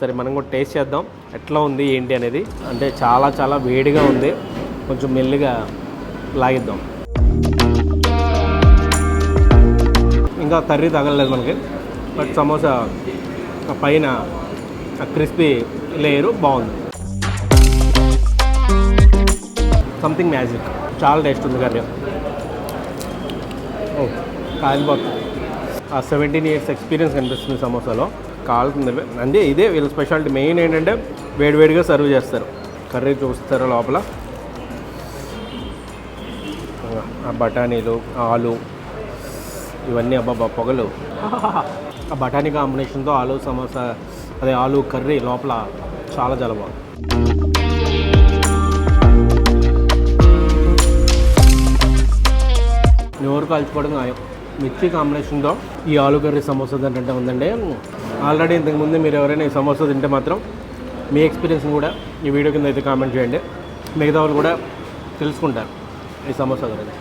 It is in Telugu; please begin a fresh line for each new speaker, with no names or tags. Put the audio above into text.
సరే మనం కూడా టేస్ట్ చేద్దాం. ఎట్లా ఉంది ఏంటి అనేది. అంటే చాలా చాలా వేడిగా ఉంది. కొంచెం మెల్లిగా లాగిద్దాం. ఇంకా కర్రీ తగలలేదు మనకి. బట్ సమోసా ఆ పైన ఆ క్రిస్పీ లేయరు బాగుంది. Something magic. చాలా టేస్ట్ ఉంది కర్రీ. ఓ కాలిపోతుంది. ఆ సెవెంటీన్ ఇయర్స్ ఎక్స్పీరియన్స్ కనిపిస్తుంది సమోసాలో. కాలుతుంది. అంటే ఇదే వీళ్ళ స్పెషాలిటీ మెయిన్ ఏంటంటే వేడివేడిగా సర్వ్ చేస్తారు. కర్రీ చూస్తారు లోపల. ఆ బఠానీలు ఆలు ఇవన్నీ అబ్బాబా పొగలు. ఆ బఠానీ కాంబినేషన్తో ఆలు సమోసా అదే ఆలు కర్రీ లోపల చాలా చాలా బాగుంది. నోరు కాల్చుకోవడం మిర్చి కాంబినేషన్తో ఈ ఆలు కర్రీ సమోసా తింటే ఉందండి. ఆల్రెడీ ఇంతకుముందు మీరు ఎవరైనా ఈ సమోసా తింటే మాత్రం మీ ఎక్స్పీరియన్స్ని కూడా ఈ వీడియో కింద అయితే కామెంట్ చేయండి. మిగతా వాళ్ళు కూడా తెలుసుకుంటారు ఈ సమోసా గురించి.